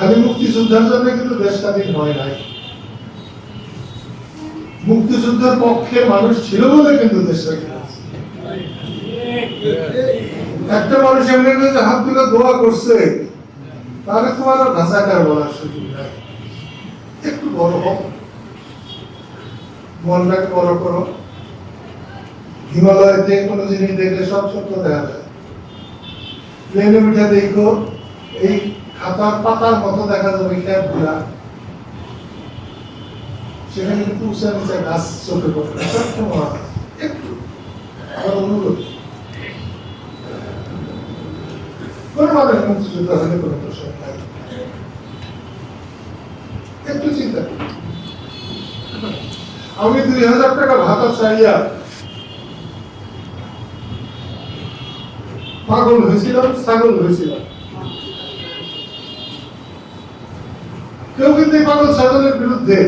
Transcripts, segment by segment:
খালি মুক্তিযোদ্ধার জন্য কিন্তু দেশ স্বাধীন হয় নাই। মুক্তিযুদ্ধের পক্ষে মানুষ ছিল বলে কিন্তু দেশ। একটা মানুষ এমনি যে হাত তুলে দোয়া করছে, তাহলে তোমার রাজাকার বলার সুযোগ নাই। একটু বড় হোক মনটাকে বড় করো। হিমালয়তে কোনো জিনিস দেখলে সব সত্য দেখা যায়। প্লেনে উঠে দেখো, এই খাতার পাতার মতো দেখা যাবে ক্যাপগুলা সেখানে কিন্তু উঁচা নিচা গাছ চোখে পড়বে একটু আমার অনুরোধ। কোনো মানুষ মুক্তিযুদ্ধ হলে কোনো প্রশ্ন নাই। একটু চিন্তা আমি দুই হাজার টাকা ভাতা চাইয়া পাগল হয়েছিলাম, ছাগল হয়েছিলাম। কেউ কিন্তু এই পাগল ছাগলের বিরুদ্ধে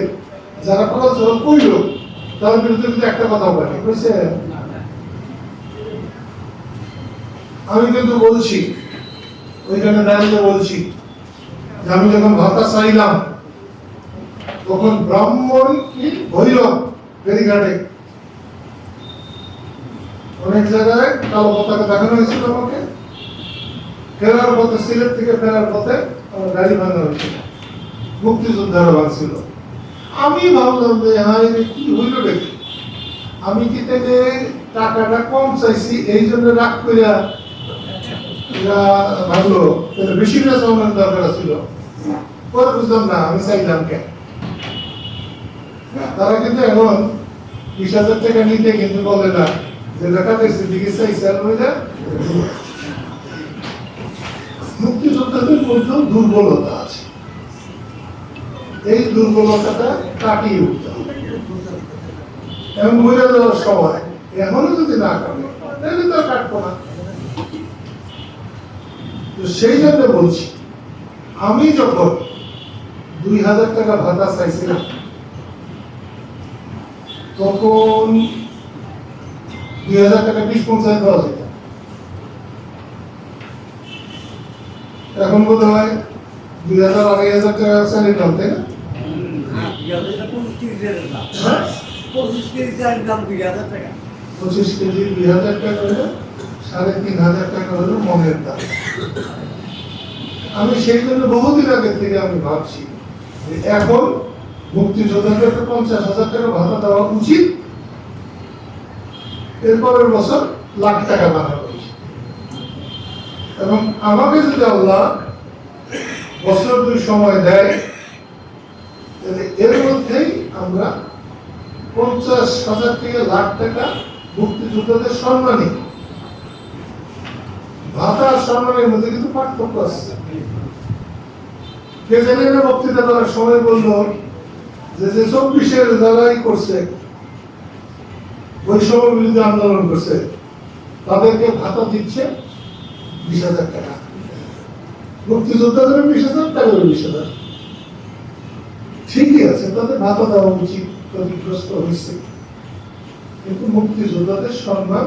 যারা পাগল ছাগল কইল, তার বিরুদ্ধে কিন্তু একটা কথা বলে বুঝছে আমি কিন্তু বলছি ওইখানে দাঁড়িয়ে বলছি যে আমি যখন ভাতা চাইলাম, তখন ব্রাহ্মণ কি ভৈরব? ফেরিঘাটে অনেক জায়গায় কালো পতাকা দেখানো হয়েছিল আমাকে। ফেরার পথে সিলেট থেকে ফেরার পথে আমার গাড়ি ভাঙা হয়েছিল। মুক্তিযোদ্ধারা ভাঙছিল আমি ভাবলাম যে হ্যাঁ কি হইল আমি কি টাকাটা কম চাইছি? এই জন্য রাগ করিয়া ভাবলো বেশি করে দরকার ছিল। পরে বুঝলাম, না, আমি চাইলাম কেন তারা কিন্তু এখন বিশ হাজার টাকা নিতে কিন্তু বলে না, যে টাকা দেখছে দিকে চাইছে, আর ওই যে মুক্তিযোদ্ধাদের মধ্যেও দুর্বলতা আছে। এই দুর্বলতাটা কাটিয়ে উঠতে হবে। এবং মরে যাওয়ার সময় এখনও যদি না কাটে, তাহলে তো কাটবো না। তো সেই জন্য বলছি, আমি যখন দুই হাজার টাকা ভাতা চাইছিলাম, তখন দুই হাজার টাকা বিশ পঞ্চায়েত দেওয়া যেত। এখন বোধ হয় দুই হাজার আড়াই হাজার টাকা স্যালারি দাম তাই না? হ্যাঁ? পঁচিশ কেজি দুই হাজার টাকা হলে সাড়ে তিন হাজার টাকা হলো মনের দাম। আমি সেই জন্য বহুদিন আগে থেকে আমি ভাবছি যে এখন মুক্তিযোদ্ধাদেরকে পঞ্চাশ হাজার টাকা ভাতা দেওয়া উচিত। এরপরের বছর লাখ টাকা উচিত এবং আমাকে যদি আল্লাহ বছর দুই সময় দেয়, তাহলে এর মধ্যেই আমরা পঞ্চাশ হাজার থেকে লাখ টাকা মুক্তিযোদ্ধাদের সম্মানী ভাতা সম্মানের মধ্যে কিন্তু পার্থক্য আছে। কে জানে না বক্তৃতা করার সময় বলল, যে যে চব্বিশের যারাই করছে বৈষম্য বিরোধী আন্দোলন করছে, তাদেরকে ভাতা দিচ্ছে বিশ হাজার টাকা। মুক্তিযোদ্ধাদের বিশ হাজার তাদের বিশ হাজার। ঠিকই আছে তাদের ভাতা দেওয়া উচিত ক্ষতিগ্রস্ত হয়েছে। কিন্তু মুক্তিযোদ্ধাদের সম্মান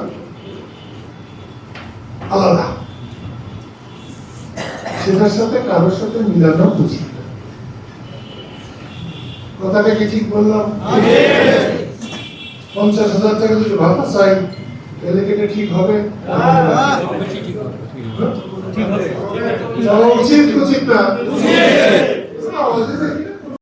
আলাদা। সেটার সাথে কারোর সাথে মিলানো উচিত। কথাটা কি ঠিক বললাম? পঞ্চাশ হাজার টাকা যদি ভাতা চাই এলে কেটে ঠিক হবে? উচিত উচিত না?